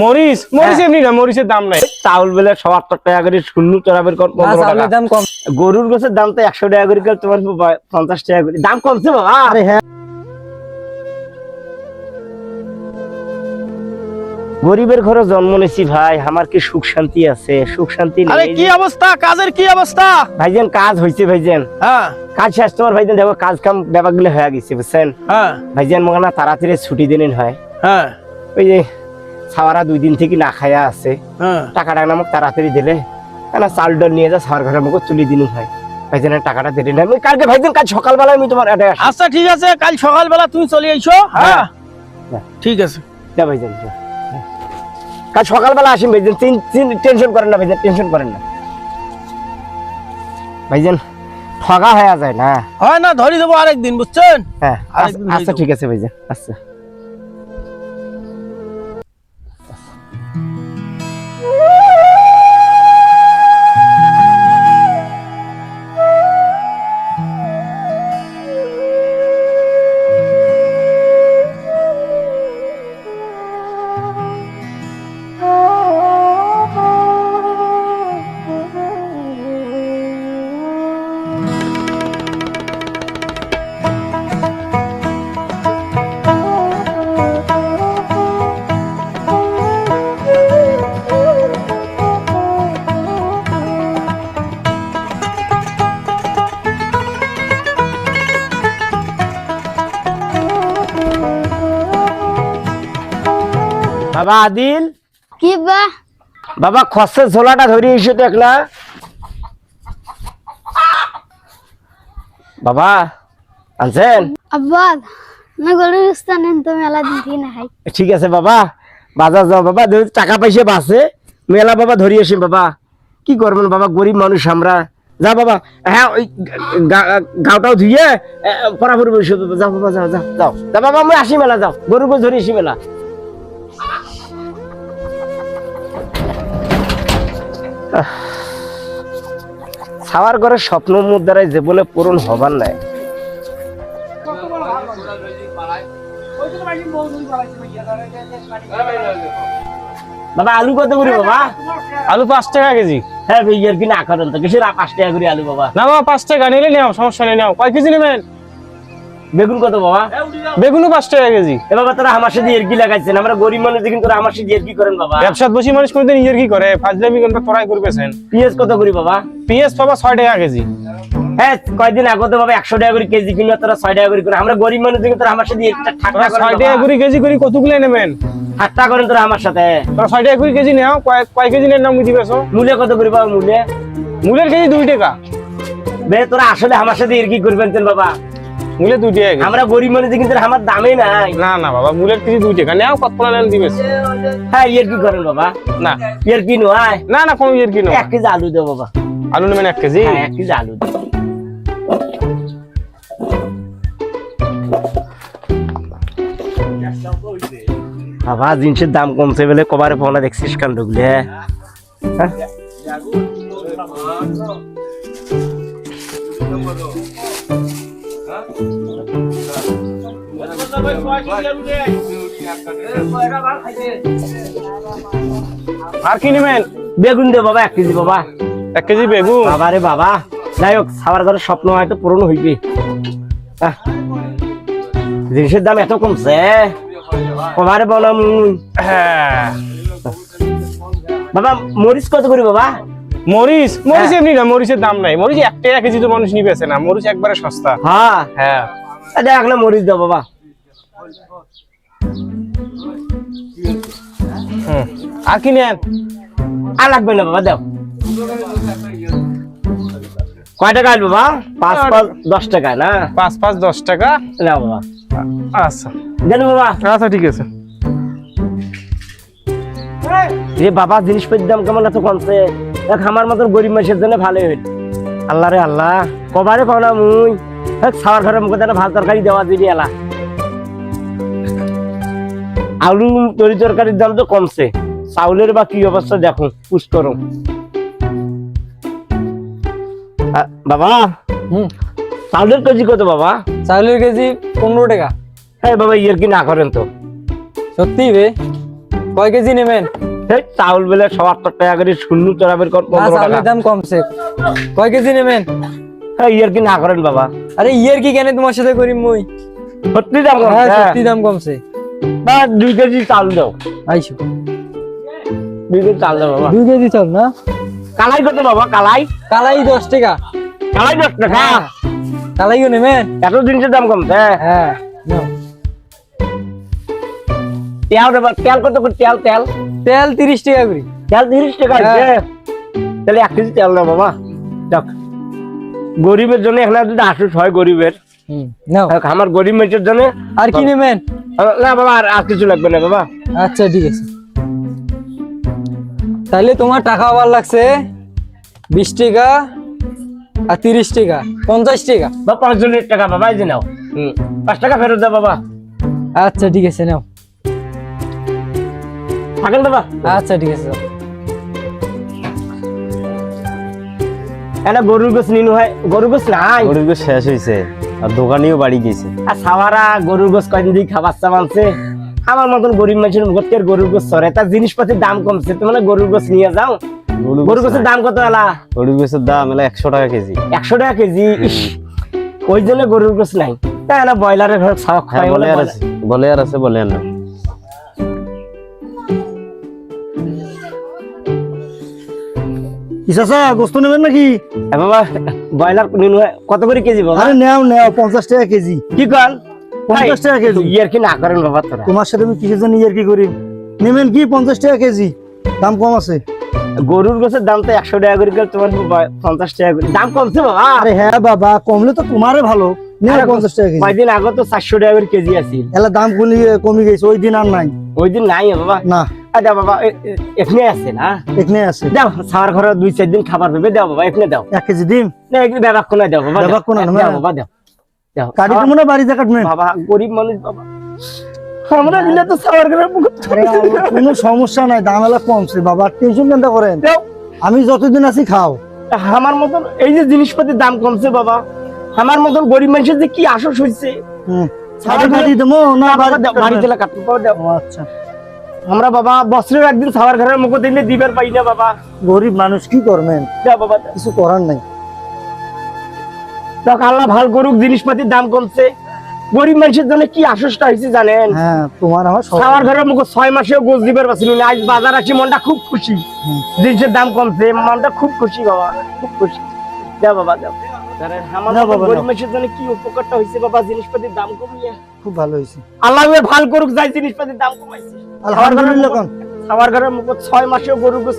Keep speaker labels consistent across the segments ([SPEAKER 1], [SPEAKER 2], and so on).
[SPEAKER 1] মরিচ মরিচ
[SPEAKER 2] হ্যাঁ।
[SPEAKER 1] এমনি না মরিচের দাম নাই।
[SPEAKER 2] চাউল বেলে টাকা করে শূন্য কর
[SPEAKER 3] দাম কম।
[SPEAKER 2] গরুর গোছের দাম তো একশো টাকা করে তোমার পঞ্চাশ টাকা করে। দাম কমছে বাবা। আরে হ্যাঁ। গরিবের ঘরে জন্ম নিয়েছি ভাই আমার কি সুখ শান্তি আছে? সুখ শান্তি
[SPEAKER 1] আরে কি অবস্থা? কাজের কি অবস্থা?
[SPEAKER 2] ভাইজান কাজ হয়েছে ভাইজান।
[SPEAKER 1] হ্যাঁ।
[SPEAKER 2] কাজ শেষ তোমার ভাইজান দেখো কাজ কাম ব্যাপারগুলো হয়ে গেছে বুঝছেন?
[SPEAKER 1] হ্যাঁ।
[SPEAKER 2] ভাইজান মনে না তাড়াতাড়ি ছুটি দিলেন হয়।
[SPEAKER 1] হ্যাঁ।
[SPEAKER 2] ওই যে সাওয়ারা দুই দিন থেকে না খায়া আছে।
[SPEAKER 1] হ্যাঁ।
[SPEAKER 2] টাকাটা নামক তাড়াতাড়ি দিলে কেন চাল ডাল নিয়ে যা সার ঘরের মুখে তুলে দিন হয়। ভাইজান টাকাটা দিলেন আমি কালকে ভাইজান কাল সকালবেলা আমি তোমার
[SPEAKER 1] আচ্ছা ঠিক আছে কাল সকালবেলা তুমি চলে আইছো হ্যাঁ?
[SPEAKER 2] হ্যাঁ।
[SPEAKER 1] ঠিক আছে।
[SPEAKER 2] যা ভাইজান। কাল সকালবেলা আসিম ভাইজান টেনশন করেন না ভাইজান টেনশন করেন না। ভাইজান ঠগা হয়ে যায় না।
[SPEAKER 1] হয় না ধরি দেবো আরেকদিন বুঝছেন?
[SPEAKER 2] হ্যাঁ আচ্ছা- আচ্ছা ঠিক আছে ভাইজান আচ্ছা। বাবা আদিল?
[SPEAKER 4] কি বা?
[SPEAKER 2] বাবা খসের ঝোলাটা ধরে এসে তো একলা বাবা আনছেন
[SPEAKER 4] আব্বা না গরুর স্থান তো মেলা থেকে না খাই
[SPEAKER 2] ঠিক আছে বাবা। বাজার যাও বাবা। টাকা পয়সা বাঁচে। মেলা বাবা ধরে আসি বাবা। কি করবেন বাবা? গরিব মানুষ আমরা। যা বাবা। হ্যাঁ ওই গাওটাও ধুয়ে পরাপুরি বসে যাও বাবা যাও যাও যাও। যা বাবা আমি আসি মেলা যাও। গরু গরু ধরে আসি মেলা। ছাওয়ার ঘরে স্বপ্ন মুদ্রায় জীবনে পূরণ হবার নাই। বাবা আলু কত করে বাবা?
[SPEAKER 1] আলু পাঁচ টাকা কেজি।
[SPEAKER 2] হ্যাঁ ভাইয়ার কি না করেন তো কিসের পাঁচ টাকা করে আলু বাবা?
[SPEAKER 1] না বাবা পাঁচ টাকা নিলে নাও সমস্যা নেই নাও। কয় কেজি নেবেন?
[SPEAKER 2] বেগুন কত বাবা?
[SPEAKER 1] বেগুনও পাঁচ টাকা কেজি।
[SPEAKER 2] এ বাবা তোরা আমার সাথে এরকি লাগাইছেন। আমরা গরিব মানুষ দেখুন তোরা আমার সাথে এরকি করেন বাবা।
[SPEAKER 1] ব্যবসাত বসি মানুষ কোনদিন নিজের কি করে ফাজলামি কোনটা তোরাই করবেছেন।
[SPEAKER 2] পিঁয়াজ কত করি বাবা?
[SPEAKER 1] পিএস পাবা ছয় টাকা কেজি।
[SPEAKER 2] হ্যাঁ কয়দিন আগে বাবা একশো টাকা করে কেজি কিনো তোরা ছয় টাকা করে করে আমরা গরিব মানুষ দেখুন তোরা আমার সাথে ঠাট্টা
[SPEAKER 1] ছয় টাকা করে কেজি করে কতগুলো নেবেন?
[SPEAKER 2] ঠাট্টা করেন তোরা আমার সাথে।
[SPEAKER 1] তোরা ছয় টাকা করে কেজি নেও কয় কয় কেজি নেন নাম বুঝি পেছো
[SPEAKER 2] মূল্য কত করি বাবা মূল্য
[SPEAKER 1] মূলের কেজি দুই টাকা।
[SPEAKER 2] বে তোরা আসলে আমার সাথে এরকি করবেন বাবা।
[SPEAKER 1] মূলে দুই টাকা
[SPEAKER 2] আমরা গরিব মানুষ তোরা আমার দামে নাই।
[SPEAKER 1] না না বাবা মূলের কেজি দুই টাকা। নেও কত পড়া দিবেছ
[SPEAKER 2] হ্যাঁ এরকি করেন বাবা?
[SPEAKER 1] না।
[SPEAKER 2] এরকি নয়?
[SPEAKER 1] না না কোনো ইয়ের কি
[SPEAKER 2] এক কেজি আলু দেবো বাবা।
[SPEAKER 1] আলু নেবেন এক কেজি?
[SPEAKER 2] হ্যাঁ এক কেজি আলু। বাবা জিনিসের দাম কমছে বলে কবারে পাওনা দেখছিস কান ঢুকলে হ্যাঁ?
[SPEAKER 1] আর কি নেবেন?
[SPEAKER 2] বেগুন দে বাবা এক কেজি বাবা।
[SPEAKER 1] এক কেজি বেগুন?
[SPEAKER 2] বাবা রে বাবা। যাই হোক খাবার ঘরের স্বপ্ন হয়তো পূরণ হইবে। জিনিসের দাম এত কমছে? বললাম
[SPEAKER 1] হ্যাঁ।
[SPEAKER 2] বাবা মরিচ কত করি বাবা?
[SPEAKER 1] মরিচ মরিচ
[SPEAKER 2] হ্যাঁ।
[SPEAKER 1] এমনি না মরিচের দাম নাই। মরিচ এক টাকা কেজি তো মানুষ নিবেছে না মরিচ একবারে সস্তা।
[SPEAKER 2] হ্যাঁ।
[SPEAKER 1] হ্যাঁ।
[SPEAKER 2] দেখ না মরিচ দাও বাবা।
[SPEAKER 1] আর কি নেন?
[SPEAKER 2] আর লাগবে না বাবা দাও। কয় টাকা আসবে বাবা পাঁচ পাঁচ দশ টাকা না?
[SPEAKER 1] পাঁচ পাঁচ দশ টাকা?
[SPEAKER 2] না বাবা।
[SPEAKER 1] আচ্ছা।
[SPEAKER 2] দেন বাবা।
[SPEAKER 1] আচ্ছা ঠিক আছে।
[SPEAKER 2] যে বাবা জিনিসপত্রের দাম কেমন এত কমছে? দেখ আমার মতন গরিব মানুষের জন্য ভালোই হইল। আল্লাহ রে আল্লাহ কবারে পাও না মুই। দেখ খাবার ঘরের মুখে দেন ভাত তরকারি দেওয়া দিবি এলা। আলু তরি তরকারির দাম তো কমছে। চাউলের বা কি অবস্থা দেখো পুষ করো। বাবা?
[SPEAKER 3] হুম।
[SPEAKER 2] চাউলের কেজি কত বাবা?
[SPEAKER 3] চাউলের কেজি পনেরো টাকা।
[SPEAKER 2] হ্যাঁ বাবা ইয়ের কি না করেন তো?
[SPEAKER 3] সত্যি বে? কয় কেজি নেবেন?
[SPEAKER 2] এই চাউল বেলে সত্তর টাকা করে শূন্য চড়াবের কর পনেরো টাকা।
[SPEAKER 3] দাম কমছে। কয় কেজি নেবেন?
[SPEAKER 2] ইয়ার কি না করেন বাবা?
[SPEAKER 3] আরে ইয়ের কি কেন তোমার সাথে করি মই?
[SPEAKER 2] সত্যি দাম কম
[SPEAKER 3] হ্যাঁ
[SPEAKER 2] হ্যাঁ।
[SPEAKER 3] সত্যি দাম কমছে।
[SPEAKER 2] বা দুই কেজি চাল দাও।
[SPEAKER 3] আইসো।
[SPEAKER 2] দুই কেজি চাল দাও বাবা।
[SPEAKER 3] দুই কেজি চাল না?
[SPEAKER 2] কালাই কত বাবা কালাই?
[SPEAKER 3] কালাই দশ টাকা।
[SPEAKER 2] কালাই দশ টাকা?
[SPEAKER 3] হ্যাঁ। কালাইও নেবেন?
[SPEAKER 2] এত জিনিসের দাম কমছে?
[SPEAKER 3] হ্যাঁ।
[SPEAKER 2] তেল দেবা তেল কত করে তেল তেল?
[SPEAKER 3] তেল তিরিশ টাকা করি।
[SPEAKER 2] তেল তিরিশ টাকা
[SPEAKER 3] হ্যাঁ।
[SPEAKER 2] তাহলে এক কেজি তেল দাও বাবা দেখ গরিবের জন্য এখানে যদি আশুস হয় গরিবের
[SPEAKER 3] নাও।
[SPEAKER 2] আমার গরিব মেয়ের জন্য
[SPEAKER 3] আর কি নেবেন?
[SPEAKER 2] না বাবা আর আর কিছু লাগবে না বাবা।
[SPEAKER 3] আচ্ছা ঠিক আছে। তাহলে তোমার টাকা আবার লাগছে বিশ টাকা আর তিরিশ টাকা পঞ্চাশ টাকা।
[SPEAKER 2] বা পাঁচজনের টাকা বাবা এই যে নাও। পাঁচ টাকা ফেরত দাও বাবা।
[SPEAKER 3] আচ্ছা ঠিক আছে নাও।
[SPEAKER 2] থাকেন বাবা
[SPEAKER 3] আচ্ছা ঠিক আছে।
[SPEAKER 2] এটা গরুর গোস নিনু হয়। গরুর গোস নাই।
[SPEAKER 5] গরুর গোশ শেষ হয়েছে আর দোকানেও বাড়ি গেছে।
[SPEAKER 2] আর সাওয়ারা গরুর গোস কয়দিন দিয়ে খাবার চাবানছে আমার মতন গরিব মানুষের মুখতে গরুর গোস তার জিনিসপাতির দাম কমছে তুমি না গরুর গোস নিয়ে যাও।
[SPEAKER 5] গরুর
[SPEAKER 2] গোসের দাম কত এলা
[SPEAKER 5] গরুর গোশের দাম এলা একশো টাকা কেজি।
[SPEAKER 2] একশো টাকা কেজি? ওই জন্য গরুর গোস নাই। তাই না ব্রয়লারের ঘর খাওয়া
[SPEAKER 5] হ্যাঁ
[SPEAKER 2] খাই
[SPEAKER 5] বলে আর আছে বলে আর আছে বলে আর না
[SPEAKER 6] ইসাসা গোস্ত নেবেন নাকি?
[SPEAKER 2] বাবা ব্রয়লার কত করে কেজি বাবা?
[SPEAKER 6] আরে নেও নেও পঞ্চাশ টাকা কেজি।
[SPEAKER 2] কি
[SPEAKER 6] পঞ্চাশ টাকা কেজি।
[SPEAKER 2] ইয়ার কি না করেন বাবা তোরা?
[SPEAKER 6] তোমার সাথে আমি কিসের জন্য ইয়ার কি করি? নেবেন কি পঞ্চাশ টাকা কেজি? দাম কম আছে।
[SPEAKER 2] গরুর গোছের দাম তো একশো টাকা করে তোমার পঞ্চাশ টাকা করে। দাম কমছে বাবা।
[SPEAKER 6] আরে হ্যাঁ বাবা কমলে তো তোমারে ভালো। পঞ্চাশ টাকা কেজি।
[SPEAKER 2] কয়দিন আগে তো চারশো টাকা করে কেজি আছিল।
[SPEAKER 6] এলা দাম কমে গেছে ওই দিন আর নাই।
[SPEAKER 2] ওই দিন নাই বাবা।
[SPEAKER 6] না।
[SPEAKER 2] আচ্ছা বাবা এ- এ- এখানে আছে না?
[SPEAKER 6] এখানে আছে।
[SPEAKER 2] দাও সার ঘরে দুই চার দিন খাবার পেবে দাও বাবা এখানে দাও।
[SPEAKER 6] এক কেজি দিম
[SPEAKER 2] না এখানে ব্যাপার কোনায় দাও বাবা
[SPEAKER 6] ব্যাপাক কোনায়,
[SPEAKER 2] দাও, বাবা দাও। দাও।
[SPEAKER 6] কাটি তুমি না বাড়িতে কাটবেন
[SPEAKER 2] বাবা গরিব মানুষ বাবা। আমরা দিলে তো সার ঘরে মুখ
[SPEAKER 6] আরে আমার কোনো সমস্যা নাই দাম এলা কমছে বাবা টেনশন কেন করেন? আমি যতদিন আছি খাও।
[SPEAKER 2] আমার মতন এই যে জিনিসপাতির দাম কমছে বাবা আমার মতন গরিব মানুষের যে কি আশস হয়েছে
[SPEAKER 6] হুম। সাড়ে কাটি দেবো না আচ্ছা।
[SPEAKER 2] আমরা বাবা বছরের একদিন সাবার ঘরের মুখ দিলে দিবার পাই না বাবা।
[SPEAKER 6] গরিব মানুষ কি করবেন?
[SPEAKER 2] বাবা
[SPEAKER 6] কিছু করার নাই।
[SPEAKER 2] দেখ আল্লাহ ভালো করুক জিনিসপাতির দাম কমছে। গরিব মানুষের জন্য কি আশ্বস্ত হয়েছে জানেন?
[SPEAKER 6] হ্যাঁ তোমার আমার
[SPEAKER 2] খাওয়ার ঘরের মুখ ছয় মাসেও গোছ দিবার পারছিল না। আজ বাজার আসি মনটা খুব খুশি। জিনিসের দাম কমছে মনটা খুব খুশি বাবা খুব খুশি। দাও বাবা কমিয়ে?
[SPEAKER 6] খুব ভালো হয়েছে।
[SPEAKER 2] আল্লাহ ভালো করুক যাই জিনিসপাতির দাম কমাইছে।
[SPEAKER 6] আলহামদুলিল্লাহ কোন
[SPEAKER 2] ঘরের মুখ ছয় মাসেও গরু গোছ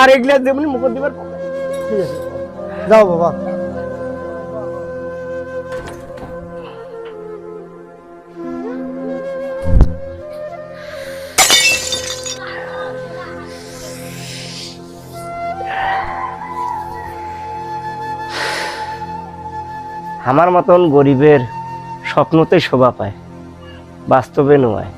[SPEAKER 2] আর এগুলা যেমন মুখ দিবার
[SPEAKER 6] ঠিক আছে। যাও বাবা।
[SPEAKER 2] আমার মতন গরিবের স্বপ্নতে শোভা পায় বাস্তবে নয়